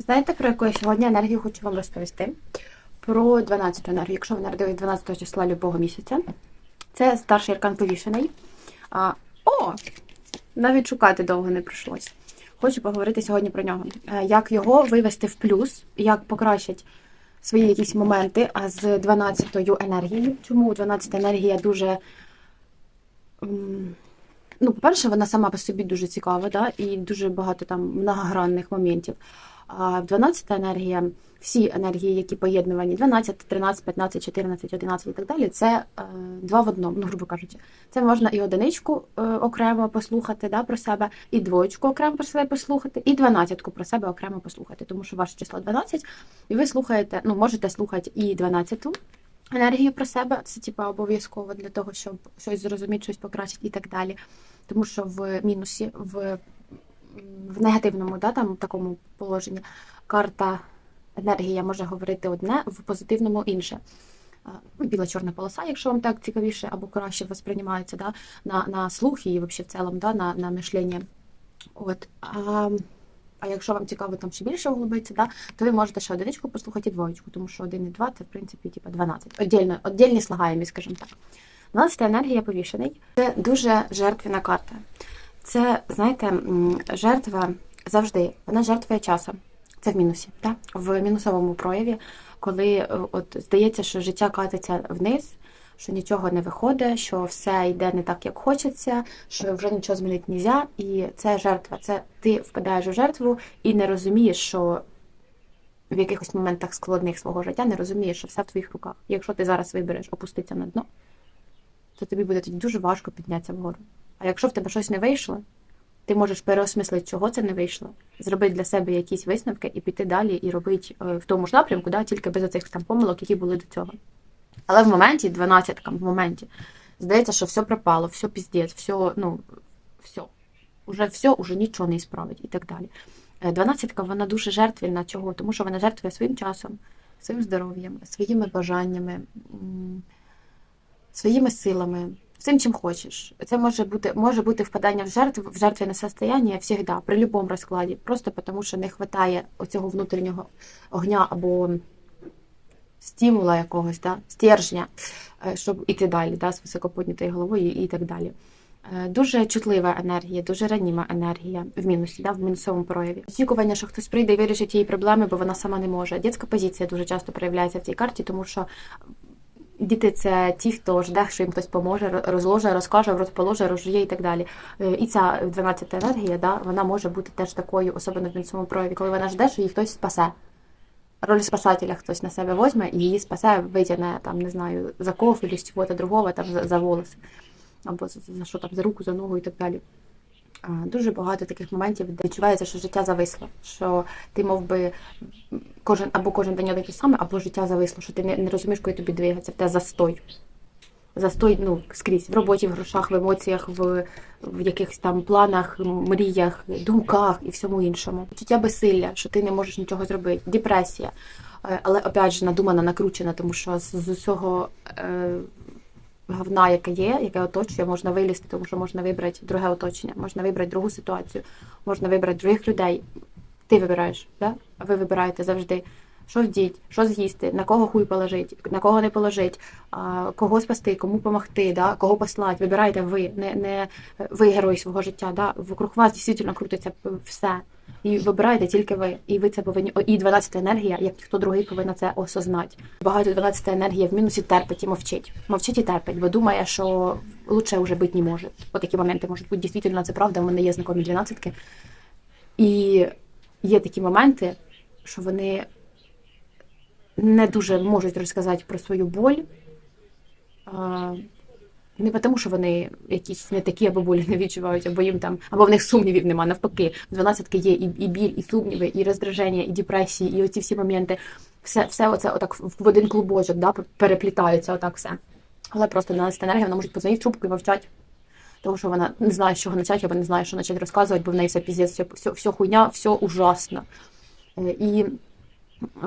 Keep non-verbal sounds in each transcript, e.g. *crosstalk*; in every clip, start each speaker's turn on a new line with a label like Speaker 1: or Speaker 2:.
Speaker 1: Знаєте, про яку я сьогодні енергію хочу вам розповісти? Про 12 енергію. Якщо ви народились 12 числа любого місяця, це старший аркан повішений. А, О! Навіть шукати довго не прийшлось. Хочу поговорити сьогодні про нього. Е, Як його вивести в плюс, як покращить свої якісь моменти з 12-ю енергією. Чому 12 енергія дуже. Ну, по-перше, вона сама по собі дуже цікава, да? і дуже багато там многогранних моментів. А 12 енергія, всі енергії, які поєднувані, 12, 13, 15, 14, 11 і так далі, це е, два в одному, ну, грубо кажучи. Це можна і одиничку е, окремо послухати да, про себе, і двоєчку окремо про себе послухати, і дванадцятку про себе окремо послухати, тому що ваше число 12, і ви слухаєте, ну, можете слухати і 12-ту, енергію про себе, це типа обов'язково для того, щоб щось зрозуміти, щось покращити і так далі. Тому що в мінусі, в, в негативному да, там, такому положенні карта енергія може говорити одне, в позитивному інше. Ну, Біла-чорна полоса, якщо вам так цікавіше або краще восприймається да, на, на слух і взагалі в цілому да, на, на мишлення. От. А, а якщо вам цікаво там ще більше углубитися, да, то ви можете ще одиничку послухати і двоєчку, тому що один і два це в принципі типа 12. Отдільно, отдільні слагаємі, скажімо так. 12 енергія повішений. Це дуже жертвена карта. Це, знаєте, жертва завжди, вона жертвує часом. Це в мінусі, так? в мінусовому прояві, коли е, от здається, що життя катиться вниз, що нічого не виходить, що все йде не так, як хочеться, що вже нічого змінити не можна. І це жертва. Це ти впадаєш у жертву і не розумієш, що в якихось моментах складних свого життя не розумієш, що все в твоїх руках. Якщо ти зараз вибереш опуститися на дно, то тобі буде тоді дуже важко піднятися вгору. А якщо в тебе щось не вийшло, ти можеш переосмислити, чого це не вийшло, зробити для себе якісь висновки і піти далі і робити е, в тому ж напрямку, да, тільки без оцих там помилок, які були до цього. Але в моменті, 12 в моменті, здається, що все пропало, все піздець, все, ну, все. Уже все, уже нічого не справить і так далі. Е, Дванадцятка вона дуже жертвенна. Чого? Тому що вона жертвує своїм часом, своїм здоров'ям, своїми бажаннями, своїми силами, всім, чим хочеш. Це може бути може бути впадання в жертву в жертвене состояние завжди, при будь-якому розкладі. Просто тому, що не вистачає оцього внутрішнього огня або стимула якогось, да, стержня, е, щоб іти далі, да, з високоподнятою головою і так далі. Е, Дуже чутлива енергія, дуже раніма енергія в мінусі, да, в мінусовому прояві. Очікування, що хтось прийде і вирішить її проблеми, бо вона сама не може. Дітська позиція дуже часто проявляється в цій карті, тому що діти це ті, хто жде, що їм хтось поможе, розложе, розкаже, розположе, розжує і так далі. Е, І ця 12 енергія, да, вона може бути теж такою, особливо в мінусовому прояві, коли вона жде, що її хтось спасе. Роль спасателя хтось на себе возьме і її спасе, витягне там, не знаю, за кофе чи чого-то другого, там за, за волоси або за, за що там за руку, за ногу і так далі. Дуже багато таких моментів, де відчувається, що життя зависло, що ти мов би кожен або кожен день один те саме, або життя зависло, що ти не, не розумієш, коли тобі двигатися, в тебе застой. Застой ну, скрізь в роботі, в грошах, в емоціях, в, в якихось там планах, мріях, думках і всьому іншому. Почуття безсилля, що ти не можеш нічого зробити, депресія. Е, Але опять же надумана, накручена, тому що з, з усього е, говна, яке є, яке оточує, можна вилізти, тому що можна вибрати друге оточення, можна вибрати другу ситуацію, можна вибрати других людей. Ти вибираєш, да? ви вибираєте завжди, що вдіть, що з'їсти, на кого хуй положить, на кого не положить, кого спасти, кому допомогти, да? кого послати. Вибирайте ви, не, не ви герой свого життя. Да? Вокруг вас дійсно крутиться все. І вибираєте тільки ви. І ви це повинні. І 12 енергія, як ніхто другий повинна це осознати. Багато 12 енергія в мінусі терпить і мовчить. Мовчить і терпить, бо думає, що лучше вже бути не може. От такі моменти можуть бути. Дійсно, це правда. У мене є знайомі 12 І є такі моменти, що вони не дуже можуть розказати про свою боль. Не тому, що вони якісь не такі або болі не відчувають, або їм там, або в них сумнівів нема. Навпаки, 12 є і, і біль, і сумніви, і роздраження, і депресії, і оці всі моменти. Все, все оце отак в один клубочок, да, переплітається отак все. Але просто 12 енергія, вона може подзвонити в трубку і мовчать. Тому що вона не знає, з чого почати, або не знає, що почати розказувати, бо в неї все піздець, все, все, все хуйня, все ужасно. Е, І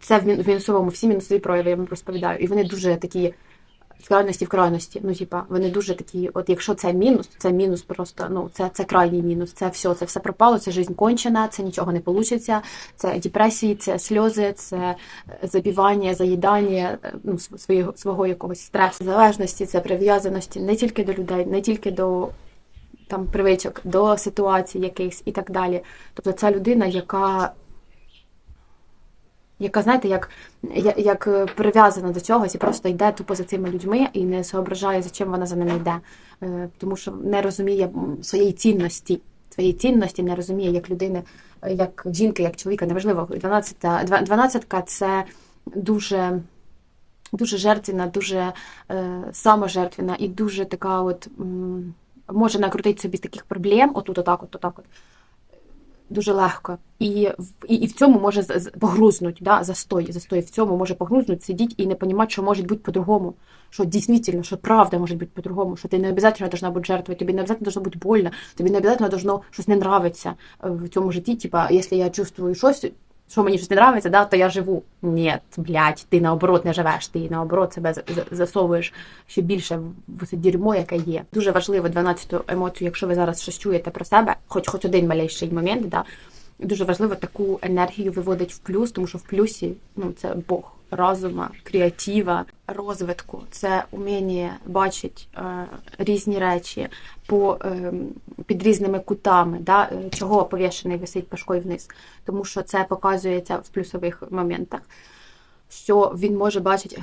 Speaker 1: це в мінусовому, всі мінусові прояви я вам розповідаю. І вони дуже такі з крайності в крайності. Ну, типа, вони дуже такі, от якщо це мінус, це мінус просто, ну, це, це крайній мінус, це все, це все пропало, це життя кончена, це нічого не вийде, це депресії, це сльози, це забівання, заїдання е, ну, св- свого, свого якогось стресу, залежності, це прив'язаності не тільки до людей, не тільки до там привичок, до ситуацій якихось і так далі. Тобто це людина, яка яка, знаєте, як, як е, прив'язана до чогось і просто йде тупо за цими людьми і не соображає, за чим вона за ними йде. Е, Тому що не розуміє своєї цінності. Своєї цінності не розуміє як людини, е, як жінки, як чоловіка, неважливо. 12 дванадцятка це дуже, дуже жертвена, дуже е, саможертвена і дуже така от може накрутити собі таких проблем, отут, отак, от, отак от дуже легко. І, і, і в цьому може погрузнуть, да, застой, застой в цьому може погрузнуть, сидіть і не розуміти, що може бути по-другому. Що дійсно, що правда може бути по-другому, що ти не обов'язково должна бути жертвою, тобі не обов'язково должно бути больно, тобі не обов'язково должно щось не нравиться е, в цьому житті. Типа, якщо я чувствую щось, що мені щось не нравиться, да, то я живу. Ні, блядь, ти наоборот не живеш, ти наоборот себе за- за- засовуєш ще більше в це дерьмо, яке є. Дуже важливо 12-ту емоцію, якщо ви зараз щось чуєте про себе, хоч хоч один малейший момент, да, дуже важливо таку енергію виводить в плюс, тому що в плюсі ну, це Бог розума, креатива, розвитку, це уміння бачити е, різні речі по, е, під різними кутами, да, е, чого повішений висить пашкою вниз. Тому що це показується в плюсових моментах, що він може бачити.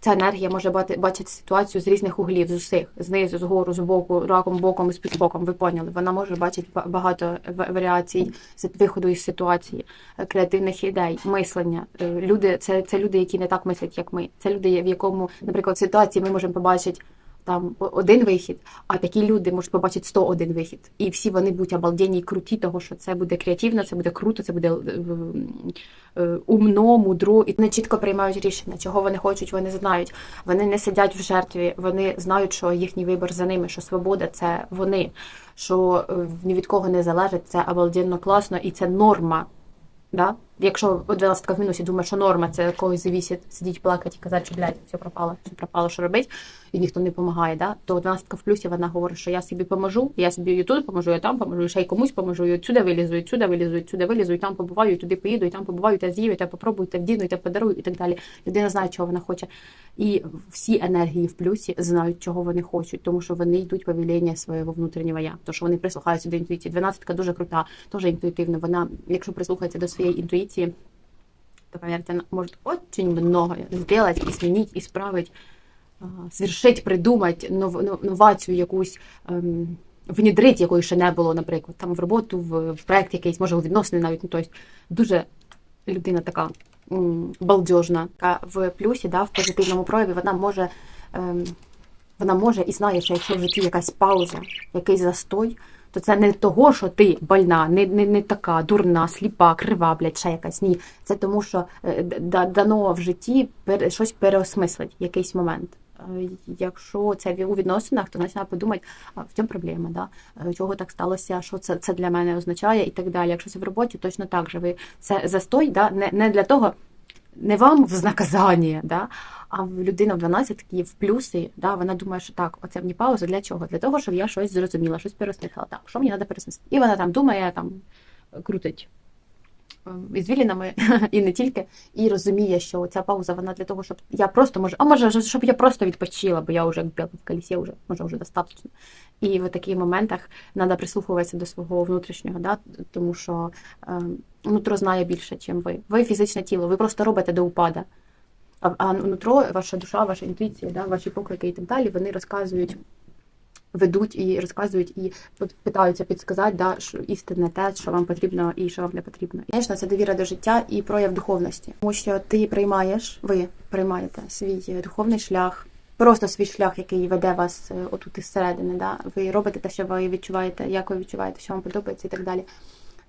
Speaker 1: Ця енергія може бати- бачити ситуацію з різних углів, з усіх, знизу, згору, з боку, раком, боком і з підбоком. Ви поняли. Вона може бачити багато ва- варіацій з виходу із ситуації, е, креативних ідей, мислення. Е, Люди це, це люди, які не так мислять, як ми. Це люди, в якому, наприклад, в ситуації ми можемо побачити. Там один вихід, а такі люди можуть побачити 101 вихід. І всі вони будуть обалденні і круті, того що це буде креативно, це буде круто, це буде е, е, умно, мудро, і вони чітко приймають рішення, чого вони хочуть, вони знають. Вони не сидять в жертві, вони знають, що їхній вибір за ними, що свобода це вони, що е, ні від кого не залежить, це обалденно класно і це норма. Да? Якщо 12 в мінусі думає, що норма це когось завісить, сидіть плакати і казати, що блядь, все пропало, все пропало, що робить, і ніхто не допомагає, да? то 12 в плюсі вона говорить, що я собі поможу, я собі і тут поможу, я там поможу, і ще й комусь поможу, і отсюди вилізу, і сюди вилізу, і сюди вилізу, і там побуваю, і туди поїду, і там побуваю, і те з'їв, і те попробую, і те вдіну, і те подарую, і так далі. Людина знає, чого вона хоче. І всі енергії в плюсі знають, чого вони хочуть, тому що вони йдуть по веління свого внутрішнього я, тому що вони прислухаються до інтуїції. 12 дуже крута, теж інтуїтивна. Вона, якщо прислухається до своєї інтуїції, то, поверьте, она может очень многое сделать, и змінити, і справити, а, свершить, придумати нов, нов- новацію якусь, ем, внідрить, якої ще не було, наприклад, там в роботу, в, в проект якийсь, може, у відносини навіть. Ну, тобто, дуже людина така балдежна. А в плюсі, да, в позитивному прояві, вона може. Ем, вона може і знає, що якщо в житті якась пауза, якийсь застой, то це не того, що ти больна, не, не, не така дурна, сліпа, крива, блядь, ще якась. Ні. Це тому, що е, дано в житті щось переосмислить, якийсь момент. Е, Якщо це у відносинах, то починає подумати, а в чому проблема, да? Е, чого так сталося, що це, це для мене означає і так далі. Якщо це в роботі, точно так же. Ви це застой, да? не, не для того, не вам в наказання, да? А в людина в 12 такі в плюси, да? вона думає, що так, оце мені пауза для чого? Для того, щоб я щось зрозуміла, щось переосмислила. Так, що мені треба переосмислити? І вона там думає, там крутить е, ізвілінами *laughs* і не тільки, і розуміє, що ця пауза вона для того, щоб я просто може, а може, щоб я просто відпочила, бо я вже як білка в колісі, вже може вже достатньо. І в таких моментах треба прислухуватися до свого внутрішнього, да? тому що е, нутро знає більше, ніж ви. Ви фізичне тіло, ви просто робите до упада. А, а нутро, ваша душа, ваша інтуїція, да, ваші поклики і так далі, вони розказують, ведуть і розказують, і питаються підсказати, да, що істинне те, що вам потрібно і що вам не потрібно. І, Звісно, це довіра до життя і прояв духовності, тому що ти приймаєш, ви приймаєте свій духовний шлях. Просто свій шлях, який веде вас е, отут із середини. Да? Ви робите те, що ви відчуваєте, як ви відчуваєте, що вам подобається і так далі.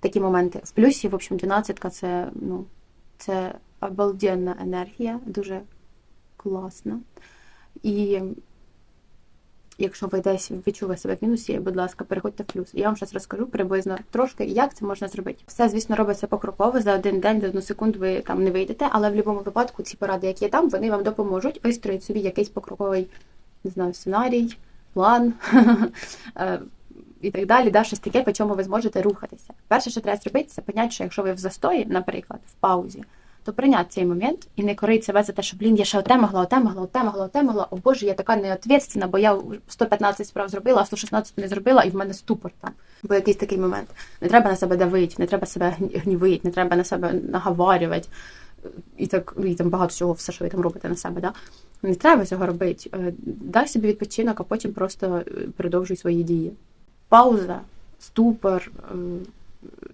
Speaker 1: Такі моменти. В плюсі, в общем, 12 це, ну, це обалденна енергія, дуже класна. І Якщо ви десь відчули себе в мінусі, будь ласка, переходьте в плюс. Я вам щось розкажу приблизно трошки, як це можна зробити. Все, звісно, робиться покроково. За один день, за одну секунду ви там не вийдете, але в будь-якому випадку ці поради, які я дам, вони вам допоможуть вистроїти собі якийсь покроковий не знаю, сценарій, план *laughs* е, і так далі, да, щось таке, по чому ви зможете рухатися. Перше, що треба зробити, це поняти, що якщо ви в застої, наприклад, в паузі, то прийняти цей момент і не корити себе за те, що блін, я ще оте могла, оте могла, оте могла, оте могла. О Боже, я така неответственна, бо я 115 справ зробила, а 116 не зробила, і в мене ступор там. Бо якийсь такий момент. Не треба на себе давити, не треба себе гнівити, не треба на себе наговарювати. І так і там багато чого, все, що ви там робите на себе. Да? Не треба цього робити. Е, Дай собі відпочинок, а потім просто е, продовжуй свої дії. Пауза, ступор, е,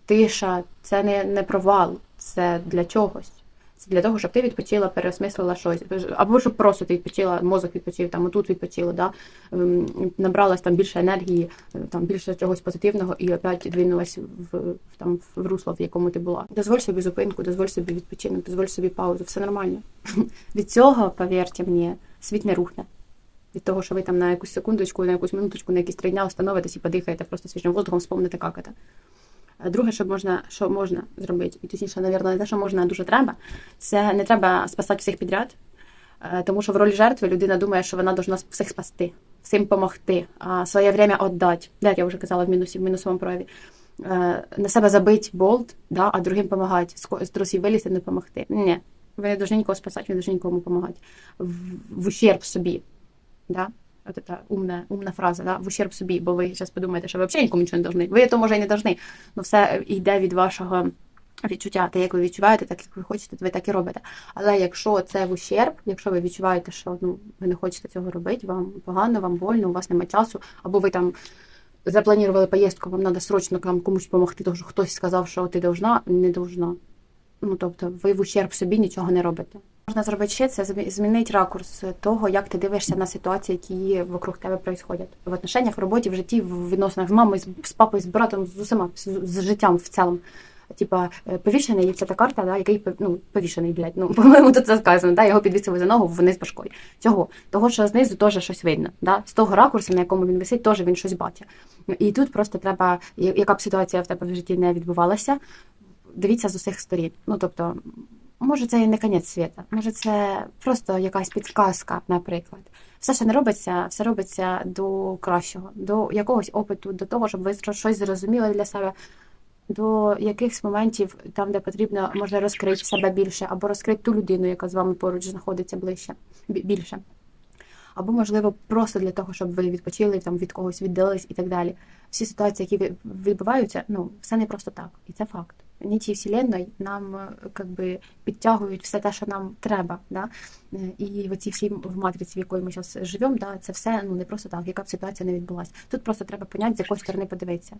Speaker 1: тиша це не, не провал, це для чогось. Це для того, щоб ти відпочила, переосмислила щось. Або щоб просто ти відпочила, мозок відпочив, там отут відпочила, да? Ем, набралась там більше енергії, там більше чогось позитивного і опять двинулась в там в русло, в якому ти була. Дозволь собі зупинку, дозволь собі відпочинок, дозволь собі паузу, все нормально. *laughs* Від цього, повірте мені, світ не рухне. Від того, що ви там на якусь секундочку, на якусь минуточку, на якісь три дня остановитесь і подихаєте просто свіжим воздухом, спомните, як це. Друге, що можна що можна зробити, і точніше, навірно, не те, що можна, а дуже треба, це не треба спасати всіх підряд, е, тому що в ролі жертви людина думає, що вона повинна всіх спасти, всім допомогти, своє время віддати. Де я вже казала в мінусі, в мінусовому прояві. Е, на себе забить болт, да, а другим допомагати, з трусів вилізти, не допомогти. Ні, ви не повинні нікого спасати, ви не повинні нікому допомагати. В, в ущерб собі. Да? От ця умна, умна фраза, да? в ущерб собі, бо ви зараз подумаєте, що ви взагалі нікому нічого не повинні. Ви то може і не повинні, але все йде від вашого відчуття. Те, як ви відчуваєте, так як ви хочете, ви так і робите. Але якщо це в ущерб, якщо ви відчуваєте, що ну, ви не хочете цього робити, вам погано, вам больно, у вас немає часу, або ви там. Запланували поїздку, вам треба срочно комусь допомогти, тому що хтось сказав, що ти должна, не должна. Ну тобто, ви в ущерб собі нічого не робите. Можна зробити ще це змінити ракурс того, як ти дивишся на ситуації, які вокруг тебе происходять. в отношеннях, в роботі, в житті, в відносинах з мамою, з папою, з братом, з усіма з життям в цілому. Типа е, повішений, це та карта, да, який ну, повішений, блядь, ну *laughs* по-моєму тут це сказано, да, його підвісили за ногу вниз башкою. Цього того, що знизу теж щось видно. Да? З того ракурсу, на якому він висить, теж він щось бачить. І тут просто треба, яка б ситуація в тебе в житті не відбувалася, дивіться з усіх сторін. Ну тобто. Може, це і не кінець світа, може, це просто якась підказка, наприклад. Все, що не робиться, все робиться до кращого, до якогось опиту, до того, щоб ви щось зрозуміли для себе, до якихось моментів, там, де потрібно, може розкрити себе більше, або розкрити ту людину, яка з вами поруч знаходиться ближче більше. Або, можливо, просто для того, щоб ви відпочили, там від когось віддалились і так далі. Всі ситуації, які відбуваються, ну, все не просто так, і це факт ніті вселенної нам е, как би, підтягують все те, що нам треба. Да? І оці всі в матриці, в якої ми зараз живемо, да, це все ну не просто так, яка б ситуація не відбулася. Тут просто треба поняти, з якої сторони подивитися.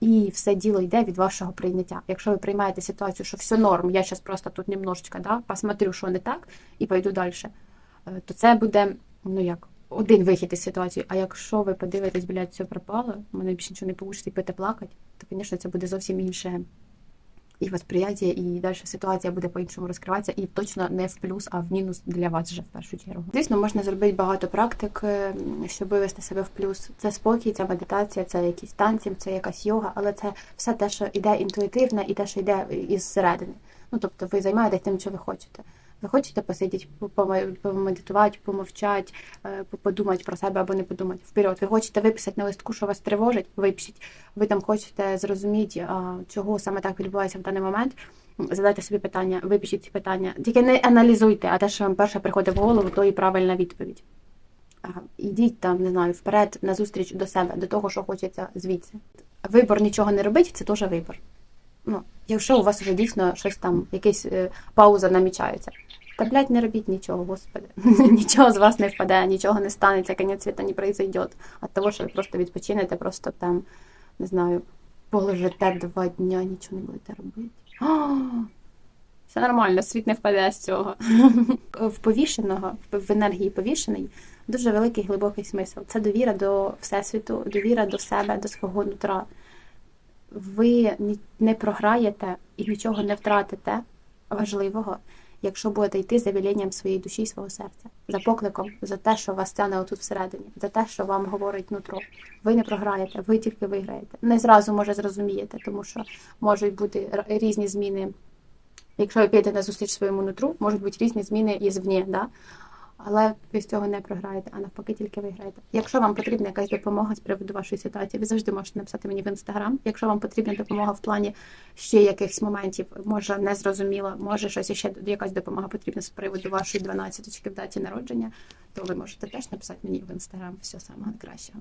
Speaker 1: І все діло йде від вашого прийняття. Якщо ви приймаєте ситуацію, що все норм, я зараз просто тут немножечко да, посмотрю, що не так, і пойду далі, е, то це буде, ну як, один вихід із ситуації. А якщо ви подивитесь, блядь, все пропало, мене більше нічого не вийде, і пити плакати, то, звісно, це буде зовсім інше і восприяття, і далі ситуація буде по-іншому розкриватися, і точно не в плюс, а в мінус для вас вже в першу чергу. Звісно, можна зробити багато практик, е, щоб вивести себе в плюс. Це спокій, це медитація, це якісь танці, це якась йога, але це все те, що йде інтуїтивно і те, що йде із середини. Ну тобто, ви займаєтесь тим, що ви хочете. Ви хочете посидіти, помедитувати, помовчати, е, подумати про себе або не подумати вперед. Ви хочете виписати на листку, що вас тривожить, випишіть. Ви там хочете зрозуміти, чого саме так відбувається в даний момент. Задайте собі питання, випишіть ці питання. Тільки не аналізуйте, а те, що вам перше приходить в голову, то і правильна відповідь. Ідіть там, не знаю, вперед, на зустріч до себе, до того, що хочеться звідси. Вибор нічого не робить, це теж вибор. Ну, Якщо у вас вже дійсно щось там, якась е, пауза намічається. Та, блядь, не робіть нічого, господи. *laughs* нічого з вас не впаде, нічого не станеться, конець світа не произойде. От того, що ви просто відпочинете, просто там, не знаю, полежите два дня, нічого не будете робити. *gasps* Все нормально, світ не впаде з цього. *laughs* В повішеного, в енергії повішений, дуже великий глибокий смисл. Це довіра до Всесвіту, довіра до себе, до свого нутра. Ви не програєте і нічого не втратите важливого якщо будете йти за вілінням своєї душі і свого серця, за покликом, за те, що вас тяне отут всередині, за те, що вам говорить нутро. Ви не програєте, ви тільки виграєте. Не зразу може зрозумієте, тому що можуть бути різні зміни. Якщо ви підете на зустріч своєму нутру, можуть бути різні зміни і да? Але ви з цього не програєте, а навпаки тільки виграєте. Якщо вам потрібна якась допомога з приводу вашої ситуації, ви завжди можете написати мені в інстаграм. Якщо вам потрібна допомога в плані ще якихось моментів, може не зрозуміло, може щось ще якась допомога потрібна з приводу вашої 12 в даті народження, то ви можете теж написати мені в інстаграм. Все саме найкращого.